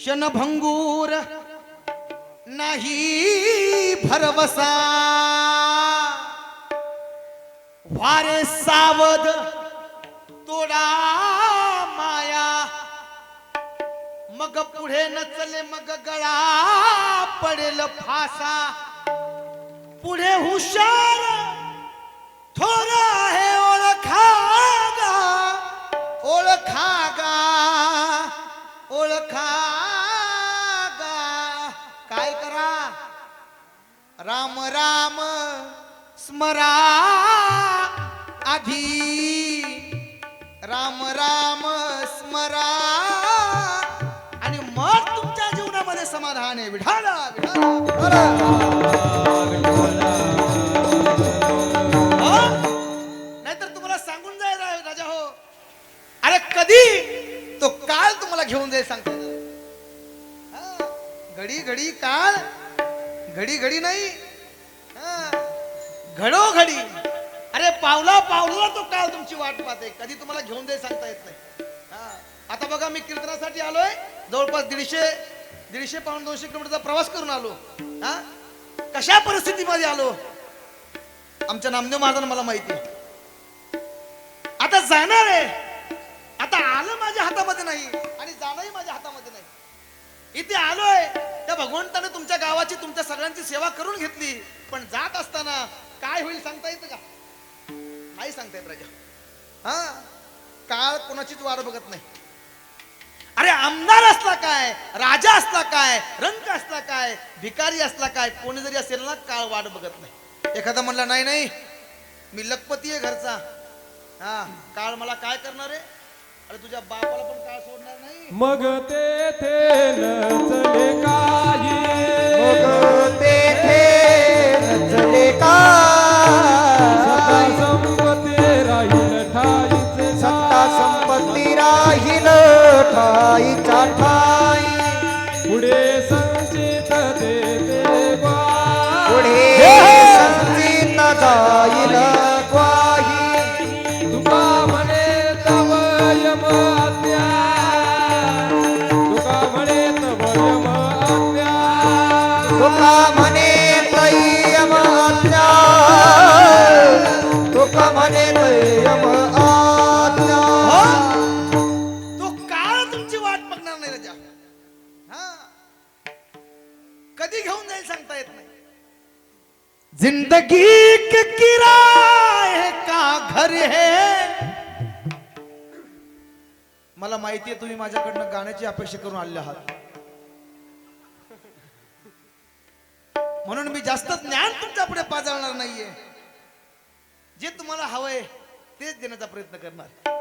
क्षणभंगूर नाही भरवसा. वारे सावध तोडा माया. मग पुढे नचले मग गळा पडेल फासा. पुढे हुशार थोर आहे ओळखा गा ओळखा गा ओळखा. राम राम स्मरा आधी. राम राम स्मरा. आणि मग तुमच्या जीवनामध्ये समाधान आहे. विठाला नाहीतर तुम्हाला सांगून जाईल राजा हो. अरे कधी? तो काळ तुम्हाला घेऊन जाईल सांगता. घडी घडी काळ घडी घडी नाही. हा, घडोघडी. अरे पावला पावला तो काल तुमची वाट पाहते. कधी तुम्हाला घेऊन दे सांगता येत नाही. हा, आता बघा मी कीर्तनासाठी आलोय. जवळपास दीडशे दीडशे पाऊन दोनशे किलोमीटरचा प्रवास करून आलो. हा. कशा परिस्थितीमध्ये आलो? आमच्या नामदेव महाराजांना मला माहिती आता जाणार आहे. आता आलं माझ्या हातामध्ये नाही आणि जाणंही माझ्या हातामध्ये नाही. इथे आलोय. भगवंताने तुमच्या गावाची तुमच्या सगळ्यांची सेवा करून घेतली. पण जात असताना काय होईल सांगता येतं का? नाही सांगता येत राजा. हा? काळ कोणाचीच वाट बघत नाही. अरे आमदार असला काय राजा असला काय रंग असला काय भिकारी असला काय कोणी जरी असेल ना काळ वाट बघत नाही. एखादा म्हणला नाही नाही मी लखपती आहे घरचा. हा काळ मला काय करणार आहे? तुझ्या बापाला पण काळ सोडणार नाही? मग तेथे नचले काही. मग तेथे नचले का संपत्ती राहील ठाईचे सत्ता संपत्ती राहील ठाईच्या ठाई. पुढे संचित देते म्हणे आज्ञा. हो? तो काळ तुमची वाट बघणार नाही राजा. हा? कधी घेऊन जाईल सांगता येत नाही. जिंदगी के किराए का घर है? मला माहितीये तुम्ही माझ्याकडनं गाण्याची अपेक्षा करून आलेले आहात. म्हणून मी जास्त ज्ञान तुमच्यापुढे पाजळणार नाहीये. जे तुम्हाला हवंय तेच देण्याचा प्रयत्न करणार.